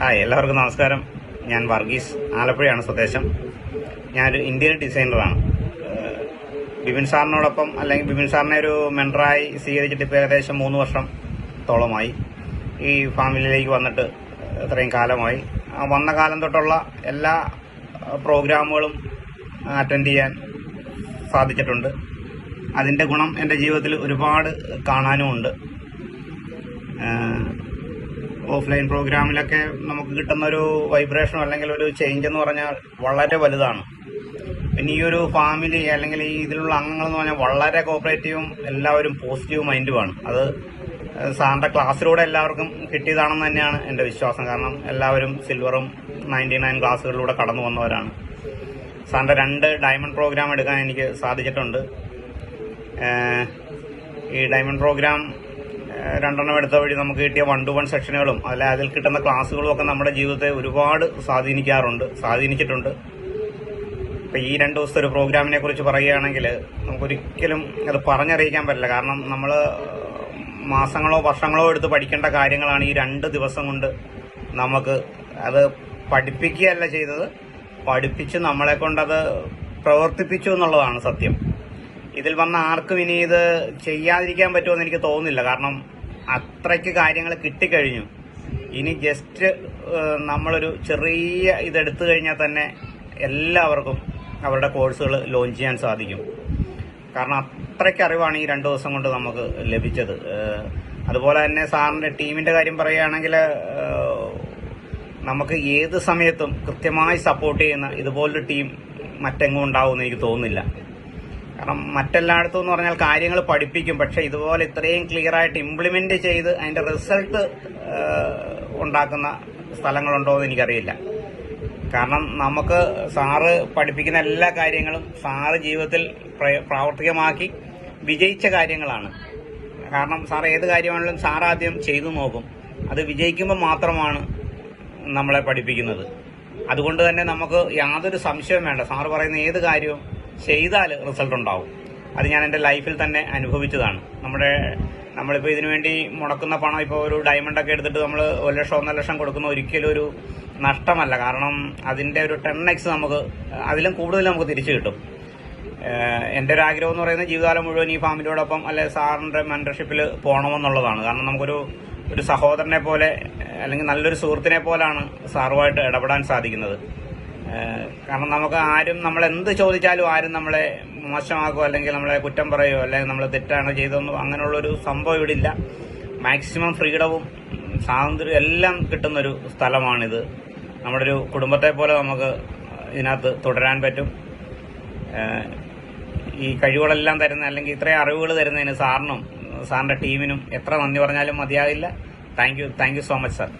Hi എല്ലാവർക്കും നമസ്കാരം. ഞാൻ വർഗീസ് ആലപ്പുഴയാണ് സ്വദേശം. ഞാനൊരു ഇന്ത്യൻ ഡിസൈനറാണ്. ബിപിൻ സാറിനോടൊപ്പം അല്ലെങ്കിൽ ബിപിൻ സാറിനെ ഒരു മെന്ററായി സ്വീകരിച്ചിട്ട് ഇപ്പോൾ ഏകദേശം മൂന്ന് വർഷം തോളമായി ഈ ഫാമിലിയിലേക്ക് വന്നിട്ട് ഇത്രയും കാലമായി. വന്ന കാലം തൊട്ടുള്ള എല്ലാ പ്രോഗ്രാമുകളും അറ്റൻഡ് ചെയ്യാൻ സാധിച്ചിട്ടുണ്ട്. അതിന്റെ ഗുണം എന്റെ ജീവിതത്തിൽ ഒരുപാട് കാണാനുമുണ്ട്. ഓഫ്ലൈൻ പ്രോഗ്രാമിലൊക്കെ നമുക്ക് കിട്ടുന്ന ഒരു വൈബ്രേഷനോ അല്ലെങ്കിൽ ഒരു ചേഞ്ച് എന്ന് പറഞ്ഞാൽ വളരെ വലുതാണ്. പിന്നെ ഈ ഒരു ഫാമിലി അല്ലെങ്കിൽ ഈ ഇതിലുള്ള അംഗങ്ങൾ എന്ന് പറഞ്ഞാൽ വളരെ കോപ്പറേറ്റീവും എല്ലാവരും പോസിറ്റീവ് മൈൻഡുമാണ് അത് സാറിന്റെ ക്ലാസ്സിലൂടെ എല്ലാവർക്കും കിട്ടിയതാണെന്ന് തന്നെയാണ് എന്റെ വിശ്വാസം. കാരണം എല്ലാവരും സിൽവറും നയന്റി നയൻ ക്ലാസ്സുകളിലൂടെ കടന്നു വന്നവരാണ്. സാറിന്റെ രണ്ട് ഡയമണ്ട് പ്രോഗ്രാം എടുക്കാൻ എനിക്ക് സാധിച്ചിട്ടുണ്ട്. ഈ ഡയമണ്ട് പ്രോഗ്രാം രണ്ടെണ്ണം എടുത്ത വഴി നമുക്ക് കിട്ടിയ വൺ ടു വൺ സെക്ഷനുകളും അല്ല അതിൽ കിട്ടുന്ന ക്ലാസ്സുകളും ഒക്കെ നമ്മുടെ ജീവിതത്തെ ഒരുപാട് സ്വാധീനിക്കാറുണ്ട് സ്വാധീനിച്ചിട്ടുണ്ട്. ഇപ്പം ഈ രണ്ട് ദിവസത്തെ ഒരു പ്രോഗ്രാമിനെ കുറിച്ച് പറയുകയാണെങ്കിൽ നമുക്കൊരിക്കലും അത് പറഞ്ഞറിയിക്കാൻ പറ്റില്ല. കാരണം നമ്മൾ മാസങ്ങളോ വർഷങ്ങളോ എടുത്ത് പഠിക്കേണ്ട കാര്യങ്ങളാണ് ഈ രണ്ട് ദിവസം കൊണ്ട് നമുക്ക് അത് പഠിപ്പിക്കുകയല്ല ചെയ്തത്. പഠിപ്പിച്ച് നമ്മളെ കൊണ്ടത് പ്രവർത്തിപ്പിച്ചു എന്നുള്ളതാണ് സത്യം. ഇതിൽ വന്ന ആർക്കും ഇനി ഇത് ചെയ്യാതിരിക്കാൻ പറ്റുമെന്ന് എനിക്ക് തോന്നുന്നില്ല. കാരണം അത്രയ്ക്ക് കാര്യങ്ങൾ കിട്ടിക്കഴിഞ്ഞു. ഇനി ജസ്റ്റ് നമ്മളൊരു ചെറിയ ഇതെടുത്തു കഴിഞ്ഞാൽ തന്നെ എല്ലാവർക്കും അവരുടെ കോഴ്സുകൾ ലോഞ്ച് ചെയ്യാൻ സാധിക്കും. കാരണം അത്രയ്ക്ക് അറിവാണ് ഈ രണ്ട് ദിവസം കൊണ്ട് നമുക്ക് ലഭിച്ചത്. അതുപോലെ തന്നെ സാറിന്റെ ടീമിന്റെ കാര്യം പറയുകയാണെങ്കിൽ നമുക്ക് ഏത് സമയത്തും കൃത്യമായി സപ്പോർട്ട് ചെയ്യുന്ന ഇതുപോലൊരു ടീം മറ്റെങ്ങും ഉണ്ടാവുമെന്ന് എനിക്ക് തോന്നുന്നില്ല. കാരണം മറ്റെല്ലായിടത്തും എന്ന് പറഞ്ഞാൽ കാര്യങ്ങൾ പഠിപ്പിക്കും. പക്ഷെ ഇതുപോലെ ഇത്രയും ക്ലിയർ ആയിട്ട് ഇംപ്ലിമെന്റ് ചെയ്ത് അതിന്റെ റിസൾട്ട് ഉണ്ടാക്കുന്ന സ്ഥലങ്ങളുണ്ടോ എന്ന് എനിക്കറിയില്ല. കാരണം നമുക്ക് സാറ് പഠിപ്പിക്കുന്ന എല്ലാ കാര്യങ്ങളും സാറ് ജീവിതത്തിൽ പ്രാവർത്തികമാക്കി വിജയിച്ച കാര്യങ്ങളാണ്. കാരണം സാർ ഏത് കാര്യമാണെങ്കിലും സാർ ആദ്യം ചെയ്തു നോക്കും. അത് വിജയിക്കുമ്പോൾ മാത്രമാണ് നമ്മളെ പഠിപ്പിക്കുന്നത്. അതുകൊണ്ട് തന്നെ നമുക്ക് യാതൊരു സംശയവും വേണ്ട. സാറ് പറയുന്ന ഏത് കാര്യവും ചെയ്താൽ റിസൾട്ട് ഉണ്ടാവും. അത് ഞാൻ എന്റെ ലൈഫിൽ തന്നെ അനുഭവിച്ചതാണ്. നമ്മുടെ നമ്മളിപ്പോൾ ഇതിനു വേണ്ടി മുടക്കുന്ന പണം ഇപ്പോൾ ഒരു ഡയമണ്ട് ഒക്കെ എടുത്തിട്ട് നമ്മൾ ഒരു ലക്ഷം ഒന്നര ലക്ഷം കൊടുക്കുന്ന ഒരിക്കലും ഒരു നഷ്ടമല്ല. കാരണം അതിന്റെ ഒരു ടെൻ എക്സ് നമുക്ക് അതിലും കൂടുതൽ നമുക്ക് തിരിച്ചു കിട്ടും. എന്റെ ഒരു ആഗ്രഹം എന്ന് പറയുന്നത് ജീവിതകാലം മുഴുവൻ ഈ ഫാമിലിയോടൊപ്പം അല്ലെ സാറിന്റെ മെന്റർഷിപ്പിൽ പോകണമെന്നുള്ളതാണ് കാരണം നമുക്കൊരു ഒരു സഹോദരനെ പോലെ അല്ലെങ്കിൽ നല്ലൊരു സുഹൃത്തിനെ പോലാണ് സാറുമായിട്ട് ഇടപെടാൻ സാധിക്കുന്നത്. കാരണം നമുക്ക് ആരും നമ്മൾ എന്ത് ചോദിച്ചാലും ആരും നമ്മളെ മോശമാക്കുകയോ അല്ലെങ്കിൽ നമ്മളെ കുറ്റം പറയുകയോ അല്ലെങ്കിൽ നമ്മൾ തെറ്റാണ് ചെയ്തതെന്നോ അങ്ങനെയുള്ളൊരു സംഭവം ഇവിടെ ഇല്ല മാക്സിമം ഫ്രീഡവും സ്വാതന്ത്ര്യം എല്ലാം കിട്ടുന്നൊരു സ്ഥലമാണിത്. നമ്മുടെ ഒരു കുടുംബത്തെ പോലെ നമുക്ക് ഇതിനകത്ത് തുടരാൻ പറ്റും. ഈ കഴിവുകളെല്ലാം തരുന്ന അല്ലെങ്കിൽ ഇത്രയും അറിവുകൾ തരുന്നതിന് സാറിനും സാറിന്റെ ടീമിനും എത്ര നന്ദി പറഞ്ഞാലും മതിയാകില്ല. Thank you thank you so much sir